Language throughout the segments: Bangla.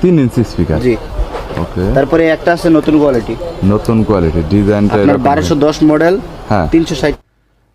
তিন ইঞ্চি স্পিকার জি। ওকে তারপরে একটা আছে নতুন কোয়ালিটি নতুন কোয়ালিটি ডিজাইনটা আপনার বারোশো দশ মডেল হ্যাঁ। তিনশো ষাট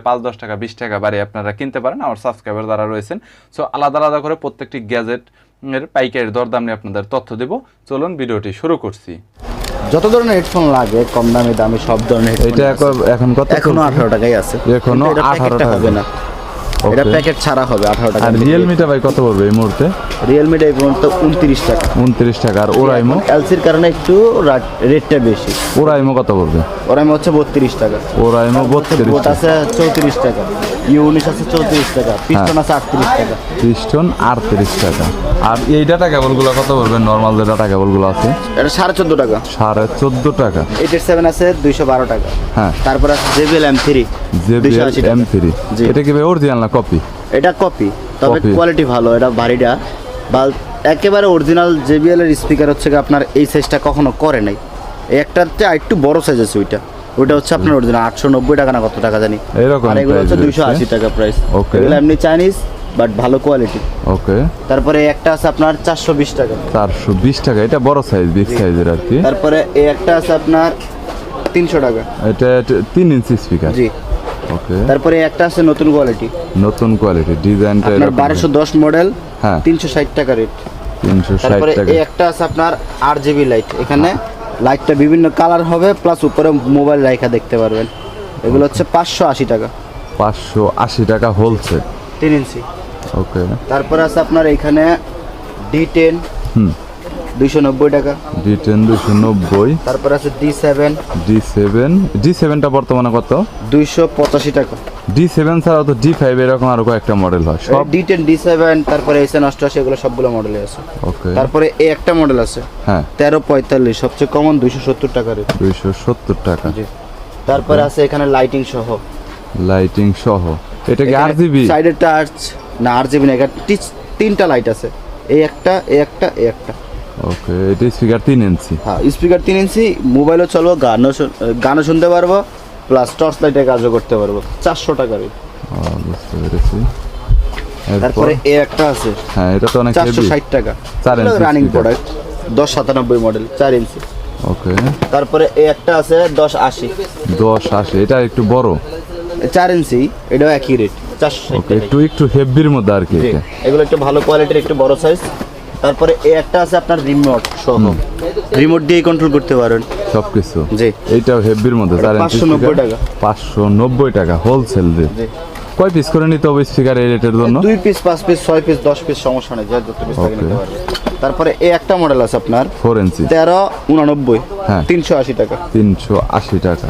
পাঁচ দশ টাকা বিশ টাকা বাড়িয়ে আপনারা কিনতে পারেন আমার সাবস্ক্রাইবার যারা রয়েছেন। সো আলাদা আলাদা করে প্রত্যেকটি গ্যাজেট এর পাইকারের দরদাম নিয়ে আপনাদের তথ্য দেব। চলুন ভিডিওটি শুরু করছি। যত ধরনের হেডফোন লাগে কম দামে দামি সব ধরনের এটা এখন- কত এখনও? আঠারো টাকাই আছে। এখনও আঠারো 18 টাকা। হবে না। এটা প্যাকেট ছাড়া হবে আঠারো টাকা আর রিয়েলমিটা ভাই কত পড়বে এই মুহূর্তে? রিয়েলমিটা এই পর্যন্ত উনত্রিশ টাকা। উনত্রিশ টাকা। আর ওরাইমো এলসির কারণে একটু রেটটা বেশি। ওরাইমো কত পড়বে? ওরাম হচ্ছে বত্রিশ টাকা। ওরাইমো বত্রিশ বোট আছে চৌত্রিশ টাকা। ইউনিশ আছে চৌত্রিশ টাকা। হ্যাঁ। পিস্টন আছে আটত্রিশ টাকা। পিস্টন আটত্রিশ টাকা। আর এই ডাটা কেবলগুলো কত পড়বে? নরমাল যে ডাটা কেবলগুলো আছে? এটা সাড়ে চোদ্দ টাকা। সাড়ে চোদ্দ টাকা। এইট এইট সেভেন আছে দুইশো বারো টাকা। হ্যাঁ। তারপর আছে JBL M three JBL M three. এটা কি ভাই অরিজিনাল না কপি এটা কপি তবে কোয়ালিটি ভালো এটা ভারীটা বা একেবারে অরিজিনাল জেবিএল এর স্পিকার হচ্ছে কি আপনার এই সাইজটা কখনো করে নাই। একটাতে একটু বড় সাইজ আছে ওইটা। ওইটা হচ্ছে আপনার অরিজিনাল আটশো নব্বই টাকা না কত টাকা জানি। এরকম আর এগুলো হচ্ছে দুইশো আশি টাকা প্রাইস Okay. এগুলো এমনি চাইনিজ বাট ভালো কোয়ালিটি ওকে তারপরে একটা আছে আপনার চারশো বিশ টাকা। চারশো বিশ টাকা। এটা বড় সাইজ বিগ সাইজের আর কি। তারপরে এই একটা আছে আপনার তিনশো টাকা। এটা তিন ইঞ্চি স্পিকার জি। ওকে তারপরে একটা আছে নতুন কোয়ালিটি নতুন কোয়ালিটি ডিজাইনটা আপনার বারোশো দশ মডেল হ্যাঁ। তিনশো ষাট টাকা রেট তিনশো ষাট তারপরে টাকা এই একটা আছে আপনার আট জিবি লাইট এখানে লাইটটা বিভিন্ন কালার হবে প্লাস উপরে মোবাইল রাইখা দেখতে পারবেন। এগুলো হচ্ছে পাঁচশো আশি টাকা। পাঁচশো আশি টাকা হোলসেল তিন ইঞ্চি ওকে তারপরে আছে আপনার এখানে ডি টেন হুম। দুইশো নব্বই টাকা। ডি টেন দুশো নব্বই। তারপরে আছে D seven D seven D সেভেনটা বর্তমানে কত? দুইশো পঁচাশি টাকা। ডি সেভেন ছাড়াও তো ডি ফাইভ এরকম আরও কয়েকটা মডেল হয়। সব ডি টেন ডি সেভেন তারপরে এস এন অষ্টআশি এগুলো সবগুলো মডেলে আছে। ওকে তারপরে এই একটা মডেল আছে। হ্যাঁ। তেরো পঁয়তাল্লিশ সবচেয়ে কমন দুইশো সত্তর টাকা রেট দুইশো সত্তর টাকা। জি। তারপরে আছে এখানে লাইটিং সহ। লাইটিং সহ। এটা কি আর জিবি সাইডের টাচ না আর জিবি না এখানে টি- তিনটা লাইট আছে। এই একটা এই একটা এই একটা। ওকে এটা স্পিকার তিন ইঞ্চি হ্যাঁ স্পিকার তিন ইঞ্চি মোবাইলও চলবো গানও গানও শুনতে পারব প্লাস টর্চ লাইটে কাজও করতে পারব। চারশো টাকা রেট ও, বুঝতে পেরেছি। তারপরে এ একটা আছে। হ্যাঁ এটা তো অনেক চারশো ষাট টাকা। চার ইঞ্চি রানিং প্রোডাক্ট দশ সাতানব্বই মডেল চার ইঞ্চি ওকে তারপরে এ একটা আছে দশ আশি। দশ আশি এটা একটু বড়। চার ইঞ্চি এটাও একই রেট চারশো একটু একটু হেভির মধ্যে আর কি এগুলো একটু ভালো কোয়ালিটির একটু বড় সাইজ তারপরে এ একটা আছে আপনার রিমোট সহ। রিমোট দিয়ে কন্ট্রোল করতে পারেন। সবকিছু। জি। এইটাও হেভির মধ্যে চার ইঞ্চি 590 টাকা। পাঁচশো নব্বই টাকা হোলসেল রেট জি। কয় পিস করে নিতে হবে স্পিকার এই রেটের জন্য? দুই পিস পাঁচ পিস ছয় পিস দশ পিস সমস্যা নেই যা যত পিস থাকে নিতে পারবে। তারপরে এই একটা মডেল আছে আপনার। ফোর ইঞ্চি তেরো উনানব্বই হ্যাঁ। তিনশো আশি টাকা। তিনশো আশি টাকা।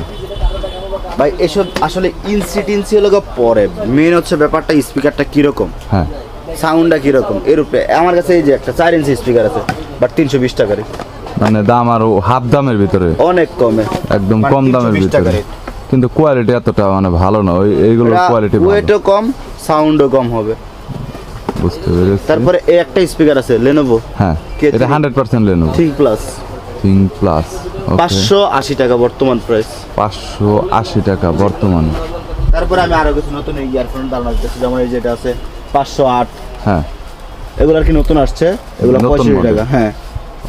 ভাই এসব আসলে ইঞ্চি টিনসি হলো পরে। মেন হচ্ছে ব্যাপারটা স্পিকারটা কীরকম? হ্যাঁ। সাউন্ডটা কীরকম? এর উপরে আমার কাছে এই যে একটা চার ইঞ্চি স্পিকার আছে বাট তিনশো বিশ টাকারে মানে দাম আরও হাফ দামের ভিতরে। অনেক কমে। একদম মানে কম দামের 320 টাকা ভিতরে। কিন্তু কোয়ালিটি এতটা মানে ভালো না। ওই এইগুলোর কোয়ালিটি ওয়েটও কম সাউন্ডও কম হবে। বুঝতে পেরেছি। তারপরে এই একটা স্পিকার আছে লেনোভো হ্যাঁ এটা three? Hundred percent Lenovo three plus thing plus পাঁচশো আশি টাকা বর্তমান প্রাইস পাঁচশো আশি টাকা বর্তমান। তারপরে আমি আরও কিছু নতুন ইয়ারফোন দিতেছি যেমন এই যেটা আছে পাঁচশো আট। হ্যাঁ। এগুলো আর কি নতুন আসছে? এগুলো পঁয়ষট্টি টাকা হ্যাঁ।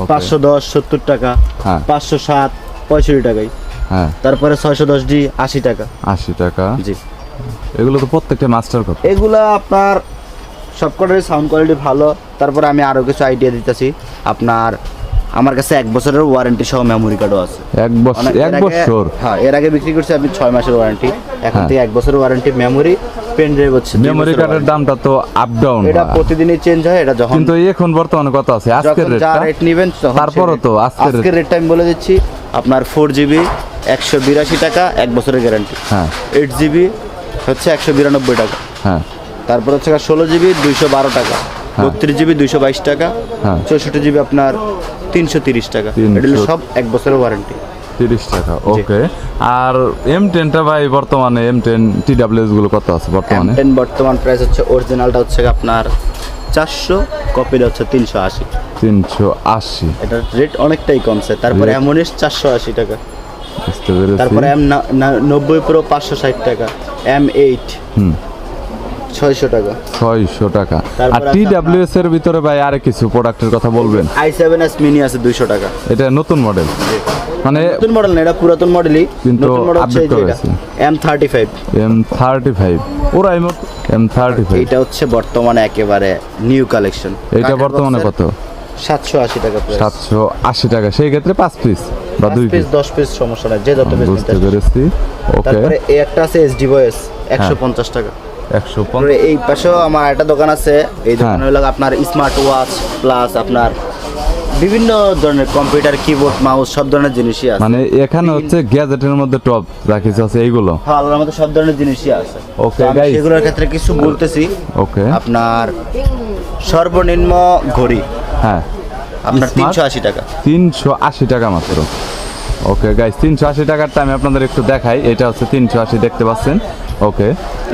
পাঁচশো দশ সত্তর টাকা হ্যাঁ। পাঁচশো সাত পঁয়ষট্টি টাকাই। হ্যাঁ। তারপরে ছয়শো দশ ডি আশি টাকা। আশি টাকা। জি। এগুলো তো প্রত্যেকটা মাস্টার কপি এগুলো আপনার সবকটারই সাউন্ড কোয়ালিটি ভালো। তারপরে আমি আরও কিছু আইডিয়া দিতেছি। আপনার আমার কাছে এক বছরের ওয়ারেন্টি সহ মেমোরি কার্ডও আছে। এক বছর এক বছর। হ্যাঁ এর আগে বিক্রি করছি আমি ছয় মাসের ওয়ারেন্টি এখন হ্যাঁ। থেকে এক বছরের ওয়ারেন্টি মেমোরি পেন ড্রাইভ হচ্ছে মেমোরি কার্ডের দামটা তো আপ ডাউন এটা প্রতিদিনই চেঞ্জ হয় এটা যখন কিন্তু এখন বর্তমানে কত আছে? আজকের যখন যা রেট নেবেন তারপরও তো। আজকের রেটটা আমি বলে দিচ্ছি আপনার ফোর জিবি একশো বিরাশি টাকা এক বছরের গ্যারান্টি হ্যাঁ। এইট জিবি হচ্ছে একশো বিরানব্বই টাকা। হ্যাঁ। তারপর হচ্ছে ষোলো জিবি দুইশো বারো টাকা। বত্রিশ জিবি দুইশো বাইশ টাকা। হ্যাঁ। চৌষট্টি জিবি আপনার তিনশো তিরিশ টাকা। এটা সব এক বছরের ওয়ারেন্টি তিরিশ টাকা ওকে আর এম টেনটা ভাই বর্তমানে এম টেন টি গুলো কত আছে বর্তমানে? টেন বর্তমান প্রাইস হচ্ছে অরিজিনালটা হচ্ছে আপনার চারশো কপিটা হচ্ছে তিনশো আশি। তিনশো আশি। এটার রেট অনেকটাই কমছে তারপরে অ্যামোনিস চারশো আশি টাকা। তারপরে এম নব্বই প্রো পাঁচশো ষাট টাকা এম এইট হুম। ছয়শো টাকা। ছয়শো টাকা। আর টি ডাব্লিউএস এর ভিতরে ভাই আর কিছু প্রোডাক্টের কথা বলবেন? আই সেভেন এস মিনি আছে দুইশো টাকা। এটা নতুন মডেল মানে নতুন মডেল না এটা পুরাতন মডেলই কিন্তু করা এটা হয়েছে। M thirty five M thirty five ওরাই মত এম থার্টি হচ্ছে বর্তমানে একেবারে নিউ কালেকশন এইটা বর্তমানে কত? সাতশো আশি টাকা price। সাতশো আশি টাকা সেই ক্ষেত্রে পাঁচ পিস বা পাঁচ দুই পিস পিস দশ পিস সমস্যা নাই যে যত পিস বুঝতে পেরেছি। ওকে তারপরে এই একটা আছে ভয়েস একশো পঞ্চাশ টাকা। একশো তারপরে এই পাশেও আমার একটা দোকান আছে এই দোকানে হ্যাঁ। হলো আপনার স্মার্ট ওয়াচ প্লাস আপনার বিভিন্ন ধরনের কম্পিউটার কিবোর্ড মাউস সব ধরনের জিনিসই আছে। মানে এখানে হচ্ছে গ্যাজেটের মধ্যে টপ রাখিস আছে এইগুলো? হ্যাঁ আল্লাহর মধ্যে সব ধরনের জিনিসই আছে। ওকে গাইস সেগুলোর ক্ষেত্রে কিছু বলতেছি। ওকে আপনার সর্বনিম্ন ঘড়ি। হ্যাঁ। আপনার? তিনশো আশি টাকা। তিনশো আশি টাকা মাত্র। ওকে গাইস তিনশো আশি টাকারটা আমি আপনাদের একটু দেখাই। এটা হচ্ছে তিনশো আশি দেখতে পাচ্ছেন? ওকে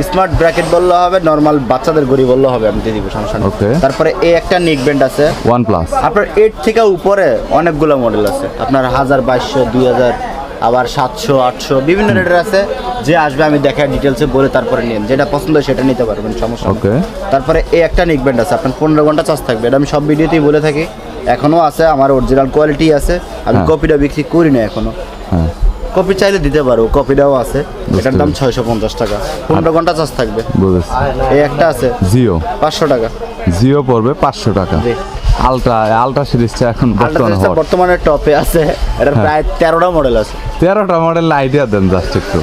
স্মার্ট ব্র্যাকেট বললে হবে নর্মাল বাচ্চাদের ঘড়ি বললে হবে আমি দিয়ে দিব সমস্যা Okay. তারপরে এই একটা নিক ব্যান্ড আছে। ওয়ান প্লাস আপনার এইট থেকে উপরে অনেকগুলো মডেল আছে। আপনার হাজার বাইশশো দুই হাজার আবার সাতশো আটশো বিভিন্ন রেটের আছে। যে আসবে আমি দেখা ডিটেলসে বলে তারপরে নিন যেটা পছন্দ সেটা নিতে পারবেন সমস্যা। Okay. তারপরে এই একটা নিক ব্যান্ড আছে। আপনার পনেরো ঘণ্টা চার্জ থাকবে। এটা আমি সব ভিডিওতেই বলে থাকি। এখনও আছে আমার অরিজিনাল কোয়ালিটি আছে আমি হ্যাঁ। কপিটা বিক্রি করি না এখনও। হ্যাঁ। কপি চাইলে দিতে পারব কপিটাও আছে এটার দাম ছয়শো পঞ্চাশ টাকা। পনেরো ঘণ্টা চার্জ থাকবে। এই একটা আছে জিও পাঁচশো টাকা। জিও পড়বে পাঁচশো টাকা। আলট্রা আলট্রা সিরিজটা এখন বর্তমানে বর্তমানে টপে আছে এটার হ্যাঁ। প্রায় তেরোটা মডেল আছে। তেরোটা মডেল আইডিয়া দেন জাস্ট একটু।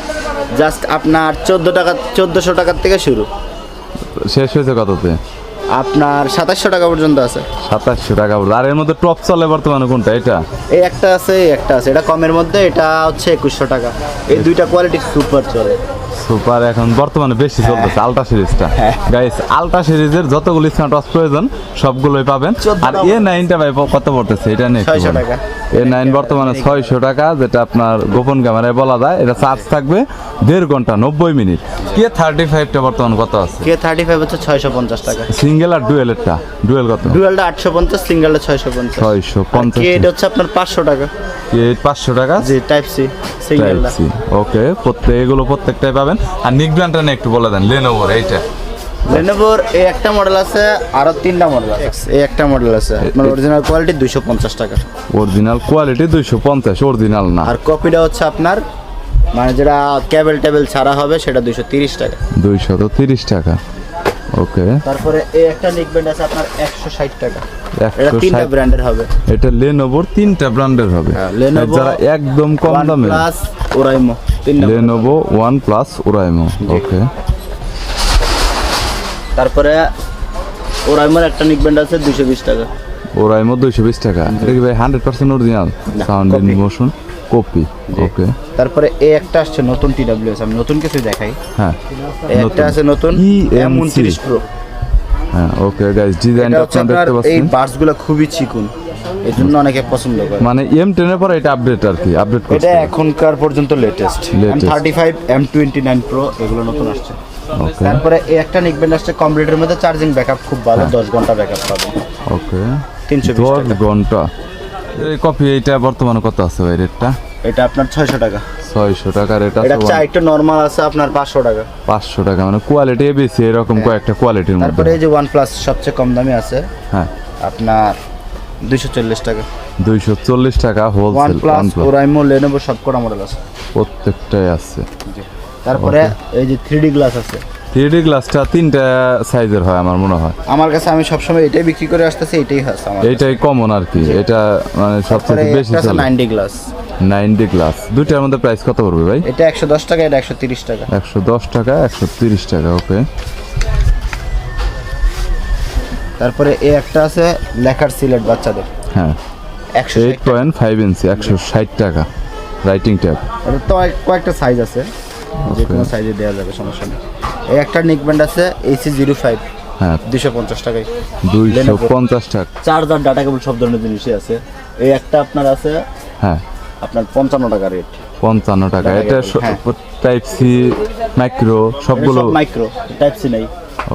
জাস্ট আপনার চোদ্দ টাকা চোদ্দোশো টাকার থেকে শুরু। শেষ হয়েছে কততে? আপনার সাতাশশো টাকা পর্যন্ত আছে। সাতাশশো টাকা পর্যন্ত। আর এর মধ্যে টপ চলে বর্তমানে কোনটা? এটা? এই একটা আছে এই একটা আছে। এটা কমের মধ্যে এটা হচ্ছে একুশশো টাকা। এই দুইটা কোয়ালিটি সুপার চলে। সুপার এখন বর্তমানে বেশি চলতেছে আলট্রা সিরিজটা হ্যাঁ। গাইস আলট্রা সিরিজের যতগুলো স্মার্ট ওয়াচ প্রয়োজন সবগুলোই পাবেন। আর এ নাইনটা ভাই কত পড়তেছে? এটা নিয়ে একটু 600 টাকা। এ নাইন বর্তমানে ছয়শো টাকা যেটা আপনার গোপন ক্যামেরায় বলা যায়। এটা চার্জ থাকবে দেড় ঘণ্টা নব্বই মিনিট। কে থার্টি ফাইভটা বর্তমান কত আছে? কে থার্টি ফাইভ হচ্ছে ছয়শো পঞ্চাশ টাকা। সিঙ্গেল আর ডুয়েলেরটা ডুয়েল কত? ডুয়েলটা আটশো পঞ্চাশ সিঙ্গেলটা ছয়শো পঞ্চাশ। ছয়শো পঞ্চাশ এটা হচ্ছে আপনার পাঁচশো টাকা। পাঁচশো টাকা? জি টাইপ সি সিঙ্গেলটা ওকে প্রত্যেক এগুলো প্রত্যেকটাই পাবেন। আর নিক ব্র্যান্ডটা একটু বলে দেন লেনোভোর এইটা। লেনোভোর এই একটা মডেল আছে আরও তিনটা মডেল আছে। এই একটা মডেল আছে। আপনার অরিজিনাল কোয়ালিটি দুইশো পঞ্চাশ টাকা। অরিজিনাল কোয়ালিটি দুইশো পঞ্চাশ অরিজিনাল না। আর কপিটা হচ্ছে আপনার মানে যেটা ক্যাবেল টেবিল ছাড়া হবে সেটা দুইশো তিরিশ টাকা। দুইশো তো তিরিশ টাকা। ওকে তারপরে এই একটা নিকব্যান্ড আছে আপনার একশো ষাট টাকা। এটা তিনটা ব্র্যান্ডের হবে। এটা লেনোভোর তিনটা ব্র্যান্ডের হবে। হ্যাঁ, Lenovo, যারা একদম কম দামে প্লাস ওরাইমো তিনটা Lenovo one plus Oraimo okay তারপরে ওরাইমোর একটা নিকব্যান্ড আছে দুইশো বিশ টাকা। ওরাইমো দুইশো বিশ টাকা। এটা কি ভাই hundred percent original sound in motion copy okay তারপরে এই একটা আসছে নতুন আমি নতুন কিছু দেখাই। হ্যাঁ একটা আছে নতুন এম উনত্রিশ প্রো হ্যাঁ ওকে গাইস ডিজাইনটা আপনারা দেখতে পাচ্ছেন। বার্সগুলো খুবই চিকুন। এই জন্য অনেকে পছন্দ করে। মানে এম টেনের পরে এটা আপডেট আর কি আপডেট এটা এখনকার পর্যন্ত latest M thirty five M twenty nine pro এগুলো নতুন আসছে। তারপরে এই একটা নিকবেন্ড আসছে কমপ্লিটের মধ্যে চার্জিং ব্যাকআপ খুব ভালো হ্যাঁ। দশ ঘণ্টা ব্যাকআপ পাবেন ওকে তিনশো বিশ দশ টাকা। ঘণ্টা। এই কপি এইটা বর্তমানে কত আছে ভাই রেটটা এটা আপনার ছয়শো টাকা। ছয়শো টাকা রেট এটা আছে চা একটু নর্মাল আছে আপনার পাঁচশো টাকা। পাঁচশো টাকা মানে কোয়ালিটি বেশি এরকম কয়েকটা কোয়ালিটির মধ্যে। তারপরে এই যে প্লাস সবচেয়ে কম দামি আছে হ্যাঁ। আপনার দুইশো চল্লিশ টাকা। দুইশো চল্লিশ টাকা one wholesale plus Oraimo Lenovo সব কটা মডেল আছে। প্রত্যেকটাই আছে। তারপরে এই যে থ্রিডি গ্লাস আছে। থ্রি গ্লাসটা তিনটা সাইজের হয় আমার মনে হয়। আমার কাছে আমি সবসময় এটাই বিক্রি করে আসতেছি এটাই আছে আমার এইটাই কমন আর কি এটা মানে সবচেয়ে বেশি চলে। নাইনটি গ্লাস নাইনটি গ্লাস দুইটার মধ্যে প্রাইস কত পড়বে ভাই? এটা একশো দশ টাকা এটা একশো তিরিশ টাকা। একশো দশ টাকা একশো তিরিশ টাকা ওকে তারপরে এই একটা আছে লেখার সিলেট বাচ্চাদের। হ্যাঁ। একশো এইট পয়েন্ট ফাইভ ইঞ্চি একশো ষাট টাকা। রাইটিং ট্যাব এটা তো কয়েকটা সাইজ আছে। যে কোনো সাইজে দেওয়া যাবে সমস্যা নেই। এই একটা নিক ব্যান্ড আছে এসি জিরো ফাইভ হ্যাঁ। দুশো পঞ্চাশ টাকায়। দুইশো। পঞ্চাশ টাকা। চার্জার ডাটা কেবল সব ধরনের জিনিসই আছে। এই একটা আপনার আছে হ্যাঁ। আপনার পঞ্চান্ন টাকা রেট পঞ্চান্ন টাকা। এটা। টাইপ সি মাইক্রো সবগুলো? মাইক্রো টাইপ সি নাই।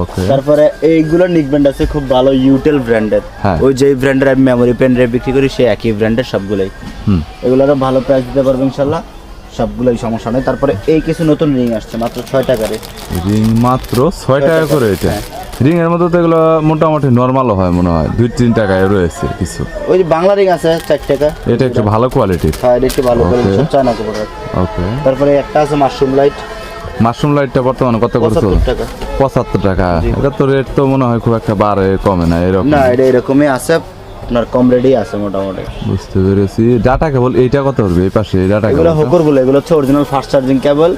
ওকে তারপরে এইগুলো নিক ব্র্যান্ড আছে খুব ভালো ইউটেল ব্র্যান্ডের। ওই যে ব্র্যান্ডের আমি মেমোরি পেন বিক্রি করি সে একই ব্র্যান্ডের সবগুলোই। হুম। এগুলোরও ভালো প্রাইস দিতে পারব ইনশাল্লাহ। সবগুলোই সমস্যা নেই। তারপরে এই কিছু নতুন রিং আসছে মাত্র ছয় টাকারে রিং। মাত্র ছয় টাকা করে এটা। হ্যাঁ। রিং এর মধ্যে তো এগুলো মোটামুটি নর্মালও হয় মনে হয়। দুই তিন টাকায় রয়েছে কিছু। ওই যে বাংলা রিং আছে চার টাকা। এটা একটু ভালো কোয়ালিটির হ্যাঁ এটা একটু ভালো Okay. সব চায়না কাপড় ওকে তারপরে একটা আছে মাশরুম লাইট মাশরুম লাইটটা বর্তমানে কত করে চলে পঁচাত্তর টাকা। পঁচাত্তর টাকা। এটা তো রেট তো মনে হয় খুব একটা বাড়ে কমে না এরকম। না এটা এরকমই আছে। আপনার কম রেডি আছে মোটামুটি। বুঝতে পেরেছি। ডাটা কেবল এইটা কত হবে? এই পাশে এই ডাটা এগুলো হোকর বলে এগুলো হচ্ছে অরিজিনাল ফাস্ট চার্জিং কেবল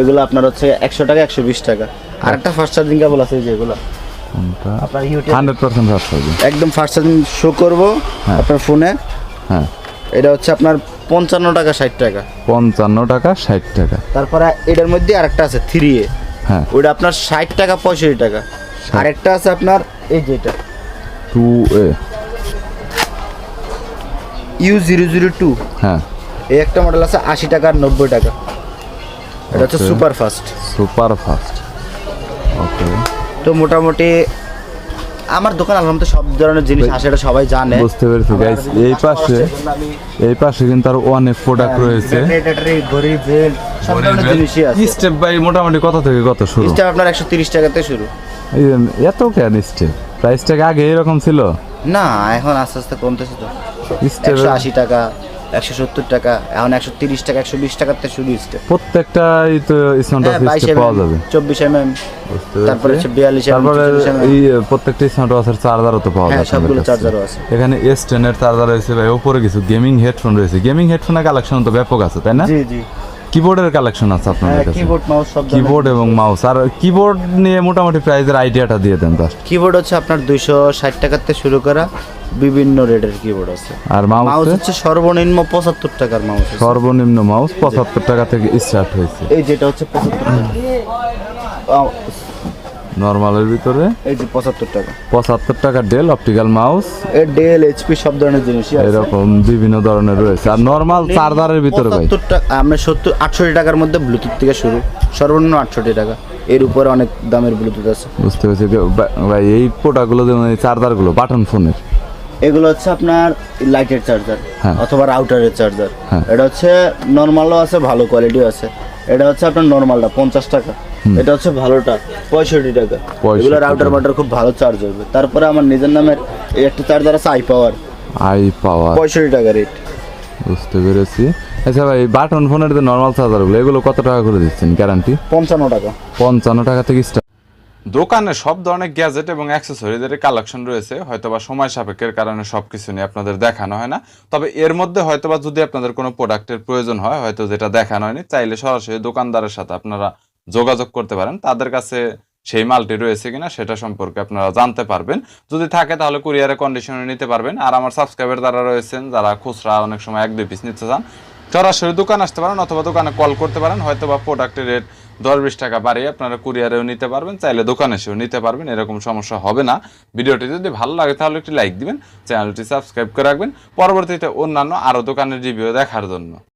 এগুলো আপনার হচ্ছে একশো টাকা একশো বিশ টাকা। আর একটা ফাস্ট চার্জিং কেবল আছে এই যে এগুলো। আপনার ইউটিউব হান্ড্রেড পার্সেন্ট ফাস্ট হবে একদম ফাস্ট চার্জিং শো করব হ্যাঁ। আপনার ফোনে। হ্যাঁ। এটা হচ্ছে আপনার পঞ্চান্ন টাকা ষাট টাকা। পঞ্চান্ন টাকা ষাট টাকা। তারপরে এটার মধ্যে আরেকটা আছে থ্রি এ হ্যাঁ। ওটা আপনার ষাট টাকা পঁয়ষট্টি টাকা। আরেকটা আছে আপনার এই যেটা two A U zero zero two হ্যাঁ। এই একটা মডেল আছে আশি টাকা আর নব্বই টাকা। এটা হচ্ছে. Super fast super fast okay তো মোটামুটি আমার দোকান আলহামদুলিল্লাহ সব ধরনের জিনিস আসে এটা সবাই জানে। বুঝতে পেরেছি গাইস এই পাশে এই পাশে কিন্তু আর অনেক প্রোডাক্ট রয়েছে। ঘড়ি বেল্ট সব ধরনের জিনিসই আছে। স্টেপ বাই মোটামুটি কত থেকে কত শুরু? স্টার আপনার একশো তিরিশ টাকাতে শুরু। এই এত কেন স্টেপ প্রাইসটা আগে এরকম ছিল? না এখন আস্তে আস্তে কমতেছে তো। একশো আশি টাকা একশো সত্তর টাকা এখন একশো তিরিশ টাকা একশো বিশ টাকাতে শুরু স্টেপ প্রত্যেকটাই তো স্মার্ট বাইশ পাওয়া যাবে। চব্বিশ তারপরে হচ্ছে 42 তারপরে 44 এই প্রত্যেকটা স্মার্ট ওয়াচের চার্জারও তো পাওয়া সবগুলো চার্জারও আছে। এখানে এস টেনের চার্জার রয়েছে ভাই উপরে কিছু গেমিং হেডফোন রয়েছে। গেমিং হেডফোনের কালেকশন তো ব্যাপক আছে তাই না? জি জি। কিবোর্ডের কালেকশন আছে আপনাদের হ্যাঁ কাছে? কিবোর্ড মাউস সব কিবোর্ড এবং মাউস আর কিবোর্ড নিয়ে মোটামুটি প্রাইজের আইডিয়াটা দিয়ে দেন জাস্ট কিবোর্ড হচ্ছে আপনার 260 টাকা থেকে শুরু করা বিভিন্ন রেটের কিবোর্ড আছে। আর মাউস মাউস হচ্ছে সর্বনিম্ন পঁচাত্তর টাকার মাউস সর্বনিম্ন মাউস পঁচাত্তর টাকা থেকে স্টার্ট হয়েছে। এই যেটা হচ্ছে পঁচাত্তর টাকা। আও, নর্মালের ভিতরে? এই যে পঁচাত্তর টাকা। পঁচাত্তর টাকা ডেল অপটিক্যাল মাউস এর ডেল এইচপি সব ধরনের জিনিসই আছে। এরকম বিভিন্ন ধরনের রয়েছে। আর নর্মাল চার্জারের ভিতরে ভাই? টাকা আমরা সত্তর আটষট্টি টাকার মধ্যে ব্লুটুথ থেকে শুরু। সর্বনিম্ন আটষট্টি টাকা। এর উপরে অনেক দামের ব্লুটুথ আছে। বুঝতে পেরেছি। ভাই এই প্রোডাক্টগুলো যেমন এই চার্জারগুলো বাটন ফোনের এগুলো হচ্ছে আপনার লাইটের চার্জার হ্যাঁ। অথবা রাউটারের চার্জার হ্যাঁ। এটা হচ্ছে নর্মালও আছে ভালো কোয়ালিটিও আছে। এটা হচ্ছে আপনার নর্মালটা পঞ্চাশ টাকা। এটা হচ্ছে ভালোটা পঁয়ষট্টি টাকা। এগুলো রাউটার। মাটার খুব ভালো চার্জ হবে। তারপরে আমার নিজের নামের একটা চার্জার আছে আই পাওয়ার আই পাওয়ার। পঁয়ষট্টি টাকা রেট বুঝতে পেরেছি। আচ্ছা ভাই বাটন ফোনের যে নর্মাল চার্জারগুলো এগুলো কত টাকা করে দিচ্ছেন গ্যারান্টি পঞ্চান্ন টাকা। পঞ্চান্ন টাকা থেকে স্টার্ট দোকানে সব ধরনের গ্যাজেট এবং অ্যাক্সেসরিজের কালেকশন রয়েছে। হয়তোবা সময় সাপেক্ষের কারণে সবকিছু নিয়ে আপনাদের দেখানো হয় না। তবে এর মধ্যে হয়তোবা যদি আপনাদের কোনো প্রোডাক্টের প্রয়োজন হয় হয়তো যেটা দেখানো হয়নি চাইলে সরাসরি দোকানদারের সাথে আপনারা যোগাযোগ করতে পারেন। তাদের কাছে সেই মালটি রয়েছে কিনা সেটা সম্পর্কে আপনারা জানতে পারবেন। যদি থাকে তাহলে কুরিয়ারে কন্ডিশনে নিতে পারবেন। আর আমার সাবস্ক্রাইবার যারা রয়েছেন, যারা খুচরা অনেক সময় এক, দুই পিস নিতে চান, সরাসরি দোকান আসতে পারেন অথবা দোকানে কল করতে পারেন। হয়তো বা প্রোডাক্টের রেট দশ বিশ টাকা বাড়িয়ে আপনারা কুরিয়ারেও নিতে পারবেন, চাইলে দোকানে এসেও নিতে পারবেন। এরকম সমস্যা হবে না। ভিডিওটি যদি ভালো লাগে তাহলে একটি লাইক দিবেন চ্যানেলটি সাবস্ক্রাইব করে রাখবেন। পরবর্তীতে অন্যান্য আরও দোকানের রিভিউ দেখার জন্য।